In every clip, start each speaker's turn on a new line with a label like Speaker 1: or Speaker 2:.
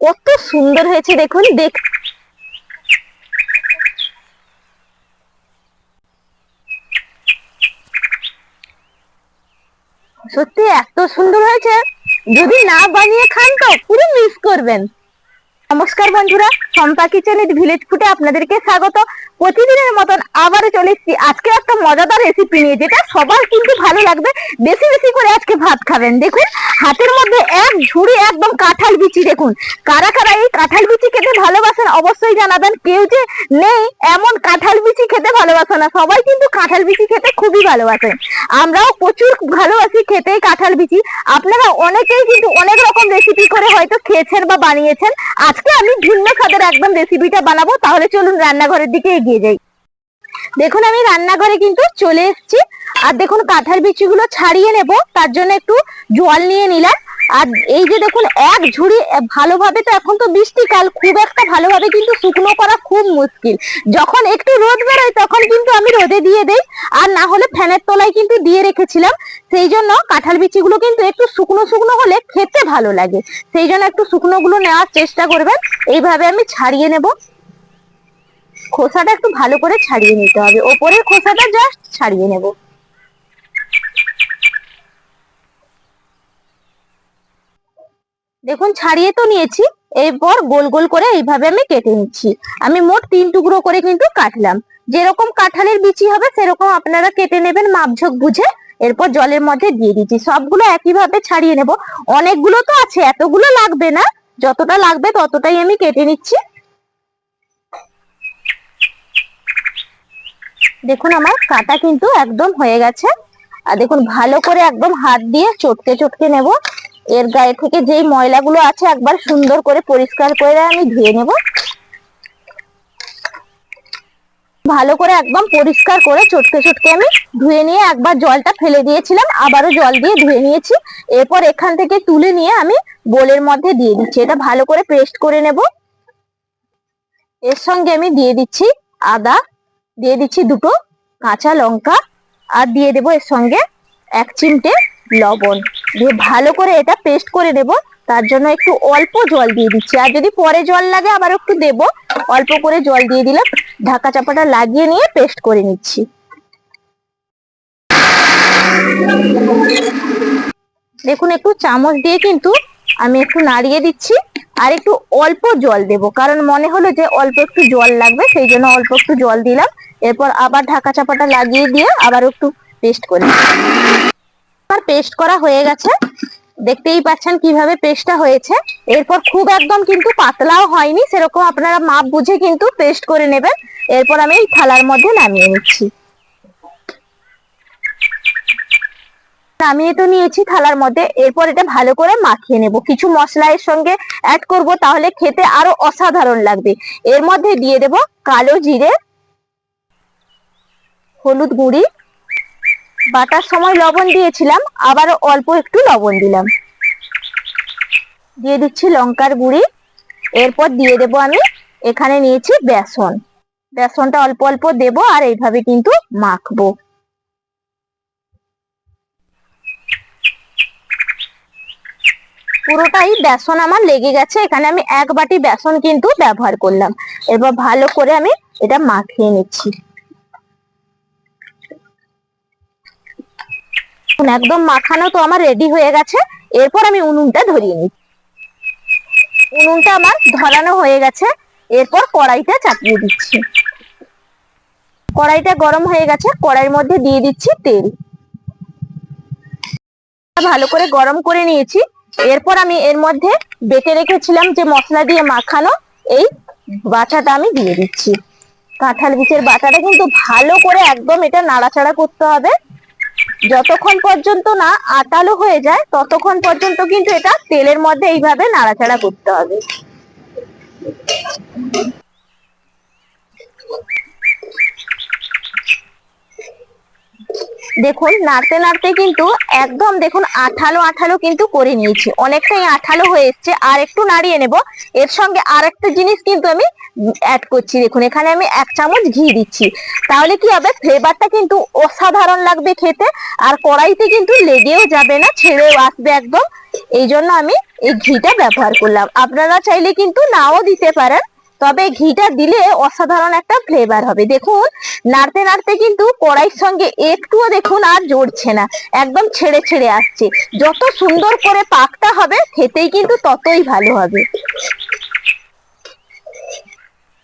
Speaker 1: কত সুন্দর হয়েছে দেখুন, দেখ সত্যি এত সুন্দর হয়েছে? যদি না বানিয়ে খান তো পুরো মিস করবেন। নমস্কার বন্ধুরা সম্পা কিচেন ভিলেজ ফুটে আপনাদেরকে স্বাগত। প্রতিদিনের মতন আবারও চলে এসেছি। আজকে একটা মজাদার রেসিপি নিয়ে, যেটা সবার কিন্তু ভালো লাগবে। বেশি বেশি করে আজকে ভাত খাবেন। দেখুন, হাতের মধ্যে এক ঝুড়ি একদম কাঁঠাল বিচি দেখুন। কারা কারা এই কাঁঠাল বিচি খেতে ভালোবাসেন অবশ্যই জানাবেন। কেউ যে নেই, এমন কাঁঠাল বিচি খেতে ভালোবাসে না। সবাই কিন্তু কাঁঠাল বিচি খেতে খুবই ভালোবাসেন। আমরাও প্রচুর ভালোবাসি খেতে কাঁঠাল বিচি। আপনারা অনেকেই কিন্তু অনেক রকম রেসিপি করে হয়তো খেয়েছেন বা বানিয়েছেন। আজকে আমি ভিন্ন স্বাদের একদম রেসিপিটা বানাবো, তাহলে চলুন রান্নাঘরের দিকে এগিয়ে যাই। দেখুন, আমি রান্নাঘরে কিন্তু চলে এসেছি। আর দেখুন, কাঁঠাল বিচিগুলো ছাড়িয়ে নেব, তার জন্য একটু জল নিয়ে নিলাম। আর এই যে দেখুন, এক ঝুড়ি ভালোভাবে তো এখন তো বৃষ্টিকাল খুব একটা ভালোভাবে কিন্তু শুকনো করা খুব মুশকিল। যখন একটু রোদ বেরোয়, তখন কিন্তু আমি রোদে দিয়ে দেই, আর না হলে ফ্যানের তলায় কিন্তু দিয়ে রেখেছিলাম। সেই জন্য কাঁঠাল বিচিগুলো কিন্তু একটু শুকনো শুকনো হলে খেতে ভালো লাগে। সেই জন্য একটু শুকনো গুলো নেওয়ার চেষ্টা করবেন। এইভাবে আমি ছাড়িয়ে নেব। খোসাটা একটু ভালো করে ছাড়িয়ে নিতে হবে। ওপরের খোসাটা জাস্ট ছাড়িয়ে নেব। দেখুন, ছাড়িয়ে তো নিয়েছি। এরপর গোল গোল করে এইভাবে আমি কেটে নিচ্ছি। আমি মোট তিন টুকরো করে কিন্তু কাটলাম। যেরকম কাঁঠালের বিচি হবে, সেরকম আপনারা কেটে নেবেন মাপঝোক বুঝে। এরপর জলের মধ্যে দিয়ে দিচ্ছি। সবগুলো একইভাবে ছাড়িয়ে নেব। অনেকগুলো তো আছে, এতগুলো লাগবে না। যতটা লাগবে ততটাই আমি কেটে নিচ্ছি। দেখুন, আমার কাটা কিন্তু একদম হয়ে গেছে। আর দেখুন, ভালো করে একদম হাত দিয়ে চটকে চটকে নেব। এর গায়ে থেকে যেই ময়লাগুলো আছে একবার সুন্দর করে পরিষ্কার করে আমি ধুয়ে নেব। ভালো করে একদম পরিষ্কার করে চটকে চটকে আমি ধুয়ে নিয়ে একবার জলটা ফেলে দিয়েছিলাম, আবারও জল দিয়ে ধুয়ে নিয়েছি। এরপর এখান থেকে তুলে নিয়ে আমি বোলের মধ্যে দিয়ে দিচ্ছি। এটা ভালো করে পেস্ট করে নেব। এর সঙ্গে আমি দিয়ে দিচ্ছি আদা, দিয়ে দিচ্ছি দুটো কাঁচা লঙ্কা, আর দিয়ে দেবো এর সঙ্গে এক চিমটে লবণ। দিয়ে ভালো করে এটা পেস্ট করে দেব তার জন্য একটু অল্প জল দিয়ে দিচ্ছি। আর যদি পরে জল লাগে আবার একটু দেব। অল্প করে জল দিয়ে দিলাম। ঢাকা চাপাটা লাগিয়ে নিয়ে পেস্ট করে নিচ্ছি। দেখুন, একটু চামচ দিয়ে কিন্তু আমি একটু নাড়িয়ে দিচ্ছি। আর একটু অল্প জল দেব। কারণ মনে হলো যে অল্প একটু জল লাগবে, সেই জন্য অল্প একটু জল দিলাম। এরপর আবার ঢাকা চাপাটা লাগিয়ে দিয়ে আবার একটু পেস্ট করি আমার পেস্ট করা হয়ে গেছে। দেখতেই পাচ্ছেন কীভাবে পেস্টটা হয়েছে। এরপর খুব একদম কিন্তু পাতলাও হয়নি, সেরকম আপনারা মাপ বুঝে কিন্তু পেস্ট করে নেবেন। এরপর আমি এই থালার মধ্যে নামিয়ে নিচ্ছি। নামিয়ে তো নিয়েছি থালার মধ্যে, এরপর এটা ভালো করে মাখিয়ে নেব। কিছু মশলা এর সঙ্গে অ্যাড করব, তাহলে খেতে আরও অসাধারণ লাগবে। এর মধ্যে দিয়ে দেব কালো জিরে, হলুদ গুঁড়ি বাটার সময় লবণ দিয়েছিলাম আবারও অল্প একটু লবণ দিলাম। দিয়ে দিচ্ছি লঙ্কার গুঁড়ি, এরপর দিয়ে দেব আমি, এখানে নিয়েছি বেসন। বেসনটা অল্প অল্প দেব আর এইভাবে কিন্তু মাখবো। পুরোটাই বেসন আমার লেগে গেছে, এখানে আমি এক বাটি বেসন কিন্তু ব্যবহার করলাম। এবার ভালো করে আমি এটা মাখিয়ে নিচ্ছি এখন একদম মাখানো তো আমার রেডি হয়ে গেছে। এরপর আমি উনুনটা ধরিয়ে নিচ্ছি উনুনটা আমার ধরানো হয়ে গেছে। এরপর কড়াইটা চাপিয়ে দিচ্ছি। কড়াইটা গরম হয়ে গেছে। কড়াইয়ের মধ্যে দিয়ে দিচ্ছি তেল। ভালো করে গরম করে নিয়েছি। এরপর আমি এর মধ্যে বেটে রেখেছিলাম যে মশলা দিয়ে মাখানো এই বাটাটা আমি দিয়ে দিচ্ছি। কাঁঠাল বীজের বাটাটা কিন্তু ভালো করে একদম এটা নাড়াচাড়া করতে হবে। যতক্ষণ পর্যন্ত না আটালো হয়ে যায়, ততক্ষণ পর্যন্ত কিন্তু এটা তেলের মধ্যে এইভাবে নাড়াচাড়া করতে হবে। দেখুন, নাড়তে নাড়তে কিন্তু একদম দেখুন আঠালো আঠালো কিন্তু করে নিয়েছি। অনেকটাই আঠালো হয়ে এসছে। আর একটু নাড়িয়ে নেব। এর সঙ্গে আর একটা জিনিস কিন্তু আমি অ্যাড করছি। দেখুন, এখানে আমি এক চামচ ঘি দিচ্ছি। তাহলে কি হবে? ফ্লেভারটা কিন্তু অসাধারণ লাগবে খেতে। আর কড়াইতে কিন্তু লেগেও যাবে না, ছেড়েও আসবে একদম। এই জন্য আমি এই ঘিটা ব্যবহার করলাম। আপনারা চাইলে কিন্তু নাও দিতে পারেন। তবে ঘিটা দিলে অসাধারণ একটা ফ্লেভার হবে। দেখুন, নাড়তে নাড়তে কিন্তু কড়াইয়ের সঙ্গে একটুও দেখুন আর জড়ছে না, একদম ছেড়ে ছেড়ে আসছে। যত সুন্দর করে পাকটা হবে, খেতেই কিন্তু ততই ভালো হবে।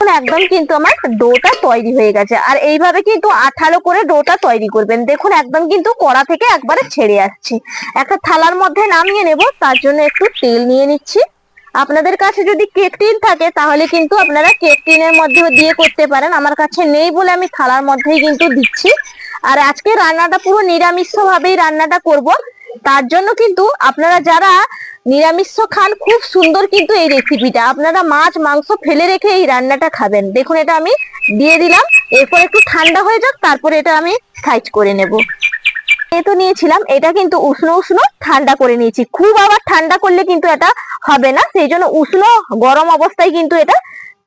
Speaker 1: একদম কিন্তু আমার ডোটা তৈরি হয়ে গেছে। আর এইভাবে কিন্তু আঠালো করে ডোটা তৈরি করবেন। দেখুন, একদম কিন্তু কড়া থেকে একবারে ছেড়ে আসছে। একটা থালার মধ্যে নামিয়ে নেব, তার জন্য একটু তেল নিয়ে নিচ্ছি। আপনাদের কাছে যদি কেক টিন থাকে, তাহলে কিন্তু আপনারা কেক টিনের মধ্যেও দিয়ে করতে পারেন। আমার কাছে নেই বলে আমি থালার মধ্যেই কিন্তু দিচ্ছি। আর আজকে রান্নাটা পুরো নিরামিষ ভাবেই রান্নাটা করব। তার জন্য কিন্তু আপনারা যারা নিরামিষ খান, খুব সুন্দর কিন্তু এই রেসিপিটা আপনারা মাছ, মাংস ফেলে রেখে এই রান্নাটা খাবেন। দেখুন, এটা আমি দিয়ে দিলাম। এরপর একটু ঠান্ডা হয়ে যাক, তারপরে এটা আমি সাইজ করে নেব। এ তো নিয়েছিলাম, এটা কিন্তু উষ্ণ উষ্ণ ঠান্ডা করে নিয়েছি। খুব আবার ঠান্ডা করলে কিন্তু এটা হবে না, সেই জন্য উষ্ণ গরম অবস্থায় কিন্তু এটা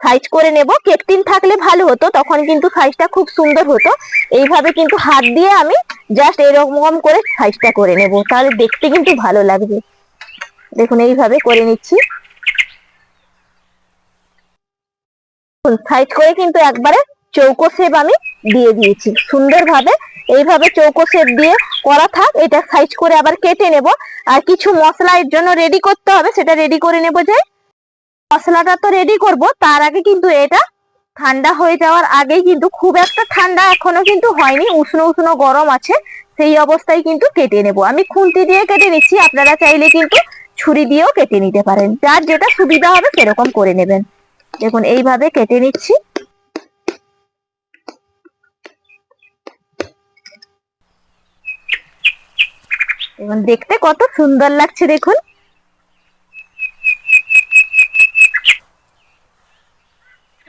Speaker 1: সাইজ করে নেব। কেক টিন থাকলে ভালো হতো, তখন কিন্তু সাইজটা খুব সুন্দর হতো। এইভাবে কিন্তু হাত দিয়ে আমি জাস্ট এরকম করে সাইজটা করে নেব, তাহলে দেখতে কিন্তু ভালো লাগবে। দেখুন, এইভাবে করে নিচ্ছি। সাইজ করে কিন্তু একবারে চৌকো শেপ আমি দিয়ে দিয়েছি, সুন্দরভাবে এইভাবে চৌকো শেপ দিয়ে করা থাক, এটা সাইজ করে আবার কেটে নেব। আর কিছু মশলা এর জন্য রেডি করতে হবে, সেটা রেডি করে নেব যে মশলাটা তো রেডি করব, তার আগে কিন্তু এটা ঠান্ডা হয়ে যাওয়ার আগেই কিন্তু খুব একটা ঠান্ডা এখনও কিন্তু হয়নি, উষ্ণ উষ্ণ গরম আছে, সেই অবস্থায় কিন্তু কেটে নেব। আমি খুন্তি দিয়ে কেটে নিচ্ছি, আপনারা চাইলে কিন্তু ছুরি দিয়েও কেটে নিতে পারেন। যার যেটা সুবিধা হবে সেরকম করে নেবেন। দেখুন, এইভাবে কেটে নিচ্ছি। এবং দেখতে কত সুন্দর লাগছে দেখুন।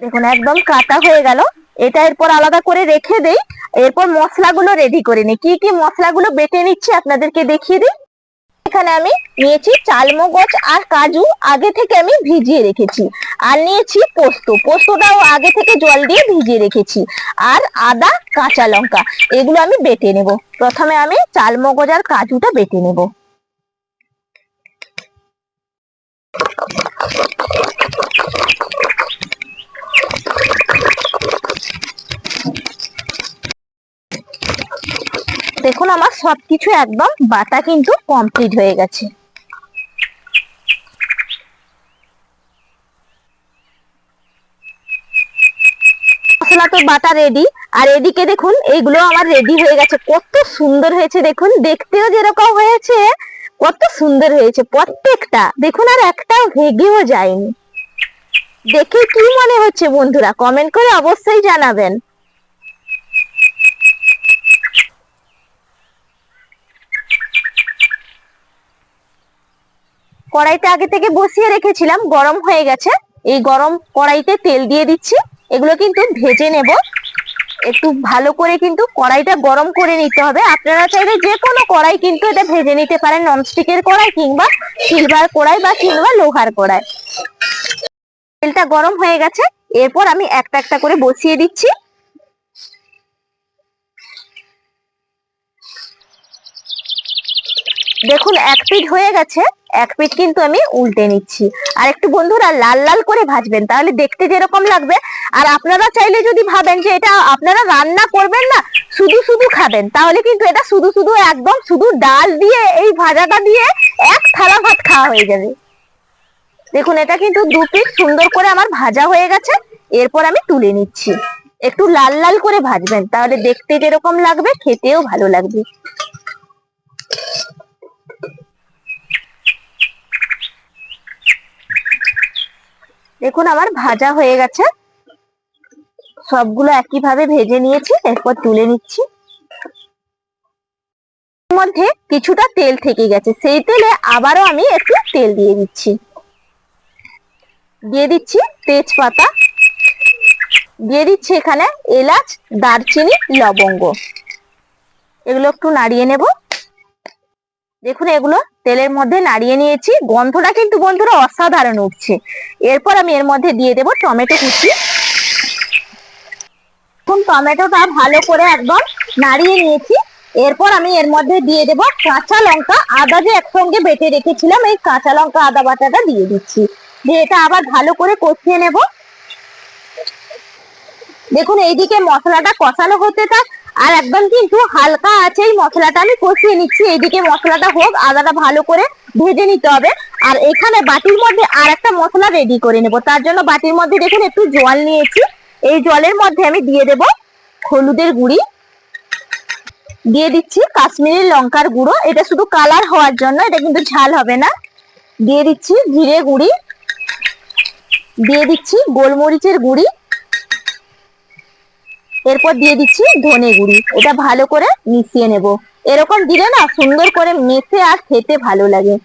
Speaker 1: দেখুন, একদম কাটা হয়ে গেল। এটা এরপর আলাদা করে রেখে দেই। এরপর মশলাগুলো রেডি করে নিই। কি কি মশলাগুলো বেটে নিচ্ছি আপনাদেরকে দেখিয়ে দিই। এখানে আমি নিয়েছি চালমগজ আর কাজু। আগে থেকে আমি ভিজিয়ে রেখেছি। আর নিয়েছি পোস্ত। পোস্তটাও আগে থেকে জল দিয়ে ভিজিয়ে রেখেছি। আর আদা, কাঁচা লঙ্কা, এগুলো আমি বেটে নেব। প্রথমে আমি চালমগজ আর কাজুটা বেটে নেব। দেখুন আমার সবকিছু একদম বাটা কিন্তু কমপ্লিট হয়ে গেছে। মশলা তো বাটা রেডি আর এদিকে দেখুন এইগুলো আমার রেডি হয়ে গেছে। কত সুন্দর হয়েছে দেখুন, দেখতেও যেরকম হয়েছে, কত সুন্দর হয়েছে প্রত্যেকটা। দেখুন আর একটাও ভেগেও যায়নি। দেখে কি মনে হচ্ছে বন্ধুরা? কমেন্ট করে অবশ্যই জানাবেন। কড়াইতে আগে থেকে বসিয়ে রেখেছিলাম, গরম হয়ে গেছে। এই গরম কড়াইতে তেল দিয়ে দিচ্ছি। এগুলো কিন্তু ভেজে নেব। একটু ভালো করে কিন্তু কড়াইটা গরম করে নিতে হবে। আপনারা চাইলে যে কোনো কড়াই কিন্তু এটা ভেজে নিতে পারেন, ননস্টিকের কড়াই কিংবা সিলভার কড়াই বা কিংবা লোহার কড়াই। তেলটা গরম হয়ে গেছে। এরপর আমি একটা একটা করে বসিয়ে দিচ্ছি। দেখুন, এক পিঠ হয়ে গেছে। এক পিঠ কিন্তু আমি উল্টে নিচ্ছি। আর একটু বন্ধুরা লাল লাল করে ভাজবেন, তাহলে দেখতে যেরকম লাগবে। আর আপনারা চাইলে যদি ভাবেন যে এটা আপনারা রান্না করবেন না, শুধু শুধু খাবেন, তাহলে কিন্তু এটা শুধু শুধু একদম শুধু ডাল দিয়ে, এই ভাজাটা দিয়ে এক থালা ভাত খাওয়া হয়ে যাবে। দেখুন, এটা কিন্তু দু পিঠ সুন্দর করে আমার ভাজা হয়ে গেছে। এরপর আমি তুলে নিচ্ছি। একটু লাল লাল করে ভাজবেন, তাহলে দেখতে যেরকম লাগবে, খেতেও ভালো লাগবে। দেখুন, আমার ভাজা হয়ে গেছে। সবগুলো একইভাবে ভেজে নিয়েছি, এরপর তুলে নিচ্ছি। মধ্যে কিছুটা তেল থেকে গেছে। সেই তেলে আবারও আমি একটু তেল দিয়ে দিচ্ছি। দিয়ে দিচ্ছি তেজপাতা। দিয়ে দিচ্ছি এখানে এলাচ, দারচিনি, লবঙ্গ। এগুলো একটু নাড়িয়ে নেব। দেখুন, এগুলো তেলের মধ্যে নাড়িয়ে নিয়েছি। গন্ধটা কিন্তু বন্ধুরা অসাধারণ উঠছে। এরপর আমি এর মধ্যে দিয়ে দেব টমেটো কুচি। এখন টমেটোটা ভালো করে একদম নাড়িয়ে নিয়েছি। এরপর আমি এর মধ্যে দিয়ে দেব কাঁচা লঙ্কা। আদা যে একসঙ্গে বেটে রেখেছিলাম, এই কাঁচা লঙ্কা, আদা বাটাটা দিয়ে দিচ্ছি। দিয়ে এটা আবার ভালো করে কষিয়ে নেব। দেখুন, এইদিকে মশলাটা কষানো হতে থাক। আর একদম কিন্তু হালকা আছে এই মশলাটা। আমি কষিয়ে নিচ্ছি, এইদিকে মশলাটা হোক, আদাটা ভালো করে ভেজে নিতে হবে। আর এখানে বাটির মধ্যে আর একটা মশলা রেডি করে নেব। তার জন্য বাটির মধ্যে দেখুন, একটু জল নিয়েছি। এই জলের মধ্যে আমি দিয়ে দেব হলুদের গুঁড়ি। দিয়ে দিচ্ছি কাশ্মীরি লঙ্কার গুঁড়ো। এটা শুধু কালার হওয়ার জন্য, এটা কিন্তু ঝাল হবে না। দিয়ে দিচ্ছি জিরে গুঁড়ি। দিয়ে দিচ্ছি গোলমরিচের গুঁড়ি। এরপর দিয়ে দিচ্ছি ধনে গুঁড়ি। এটা ভালো করে মিশিয়ে নেব। এরকম দিলে না সুন্দর করে মেখে আর খেতে ভালো লাগে।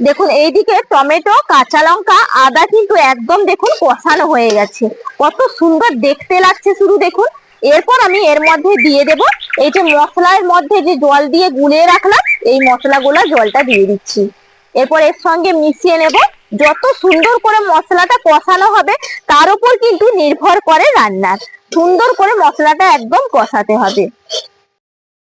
Speaker 1: দেখুন, এইদিকে টমেটো, কাঁচা লঙ্কা, আদা কিন্তু একদম দেখুন কষানো হয়ে গেছে। কত সুন্দর দেখতে লাগছে শুধু দেখুন। এরপর আমি এর মধ্যে দিয়ে দেব এই যে মশলার মধ্যে যে জল দিয়ে গুলিয়ে রাখলাম, এই মশলাগুলো জলটা দিয়ে দিচ্ছি। এরপর এর সঙ্গে মিশিয়ে নেব। যত সুন্দর করে মশলাটা কষানো হবে, তার উপর কিন্তু নির্ভর করে রান্নার। সুন্দর করে মশলাটা একদম কষাতে হবে।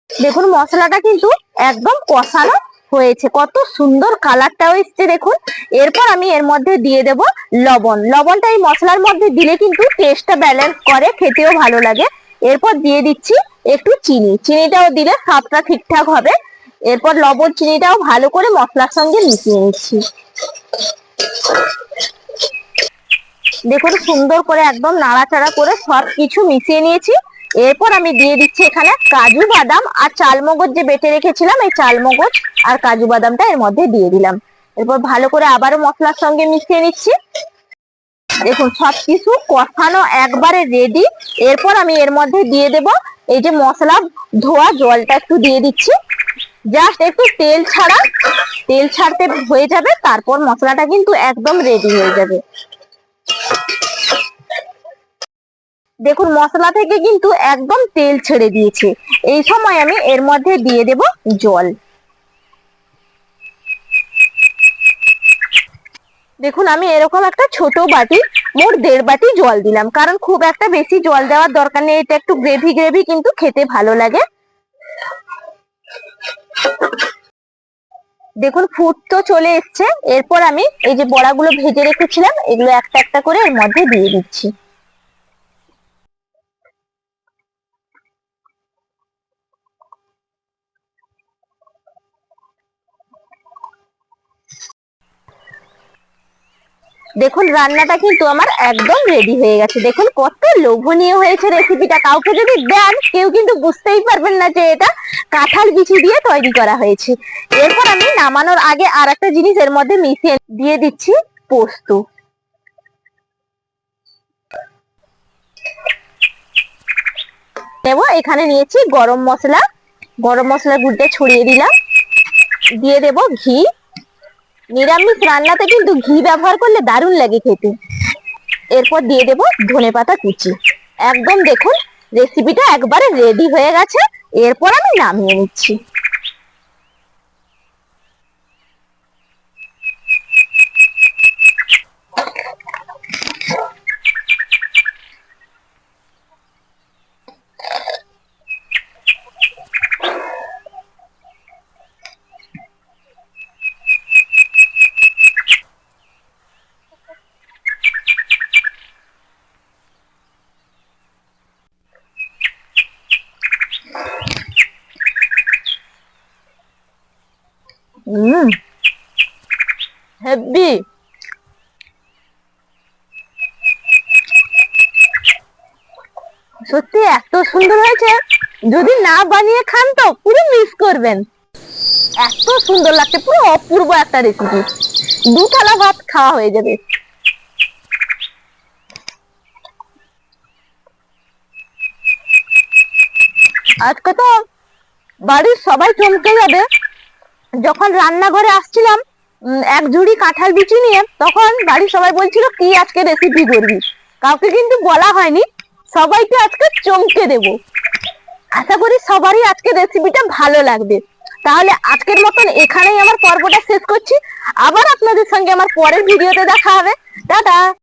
Speaker 1: দেখুন, মশলাটা কিন্তু একদম কষানো হয়েছে। কত সুন্দর কালারটাও এসছে দেখুন। এরপর আমি এর মধ্যে দিয়ে দেব লবণ। লবণটা এই মশলার মধ্যে দিলে কিন্তু টেস্টটা ব্যালেন্স করে, খেতেও ভালো লাগে। এরপর দিয়ে দিচ্ছি একটু চিনি। চিনিটাও দিলে স্বাদটা ঠিকঠাক হবে। এরপর লবণ চিনিটাও ভালো করে মশলার সঙ্গে মিশিয়ে নিচ্ছি। দেখুন, সুন্দর করে একদম নাড়াচাড়া করে সব কিছু মিশিয়ে নিয়েছি। এরপর আমি দিয়ে দিচ্ছি এখানে কাজু বাদাম আর চালমগজ যে বেটে রেখেছিলাম, এই চালমগজ আর কাজু বাদামটা এর মধ্যে দিয়ে দিলাম। এরপর ভালো করে আবারও মশলার সঙ্গে মিশিয়ে নিচ্ছি। দেখুন, সবকিছু কষানো একবারে রেডি এরপর আমি এর মধ্যে দিয়ে দেব এই যে মশলা ধোয়া জলটা একটু দিয়ে দিচ্ছি। জাস্ট একটু তেল ছাড়া, তেল ছাড়তে হয়ে যাবে, তারপর মশলাটা কিন্তু একদম রেডি হয়ে যাবে। দেখুন, মশলা থেকে কিন্তু একদম তেল ছেড়ে দিয়েছে। এই সময় আমি এর মধ্যে দিয়ে দেব জল। দেখুন, আমি এরকম একটা ছোট বাটি, মোট দেড় বাটি জল দিলাম। কারণ খুব একটা বেশি জল দেওয়ার দরকার নেই, এটা একটু গ্রেভি গ্রেভি কিন্তু খেতে ভালো লাগে। দেখুন ফুট তো চলে এসছে। এরপর আমি এই যে বড়াগুলো ভেজে রেখেছিলাম, এগুলো একটা একটা করে এর মধ্যে দিয়ে দিচ্ছি। দেখুন, রান্নাটা কিন্তু আমার একদম রেডি হয়ে গেছে। দেখুন, কত লোভনীয় হয়েছে রেসিপিটা কাউকে যদি দেন, কেউ কিন্তু বুঝতেই পারবেন না যে এটা কাঁঠাল বিচি দিয়ে তৈরি করা হয়েছে। এরপর আমি নামানোর আগে আর একটা জিনিস এর মধ্যে মিশিয়ে দিয়ে দিচ্ছি পোস্ত। নেব, এখানে নিয়েছি গরম মশলা। গরম মশলার গুঁড়টা ছড়িয়ে দিলাম। দিয়ে দেব ঘি। নিরামিষ রান্নাতে কিন্তু ঘি ব্যবহার করলে দারুণ লাগে খেতে। এরপর দিয়ে দেব ধনে পাতা কুচি। একদম দেখুন রেসিপিটা একবারে রেডি হয়ে গেছে। এরপর আমি নামিয়ে নিচ্ছি। হুম হেভি সত্যি এত সুন্দর হয়েছে। যদি না বানিয়ে খান তো পুরো মিস করবেন। এত সুন্দর লাগছে, পুরো অপূর্ব একটা রেসিপি দু থালা ভাত খাওয়া হয়ে যাবে। আজকে তো বাড়ির সবাই চমকে যাবে। যখন রান্নাঘরে আসছিলাম এক ঝুড়ি কাঁঠাল বিচি নিয়ে, তখন বাড়ির সবাই বলছিল, কি আজকে রেসিপি করবি? কাউকে কিন্তু বলা হয়নি। সবাইকে আজকে চমকে দেব। আশা করি সবারই আজকে রেসিপিটা ভালো লাগবে। তাহলে আজকের মতন এখানেই আমার পর্বটা শেষ করছি। আবার আপনাদের সঙ্গে আমার পরের ভিডিওতে দেখা হবে। টাটা!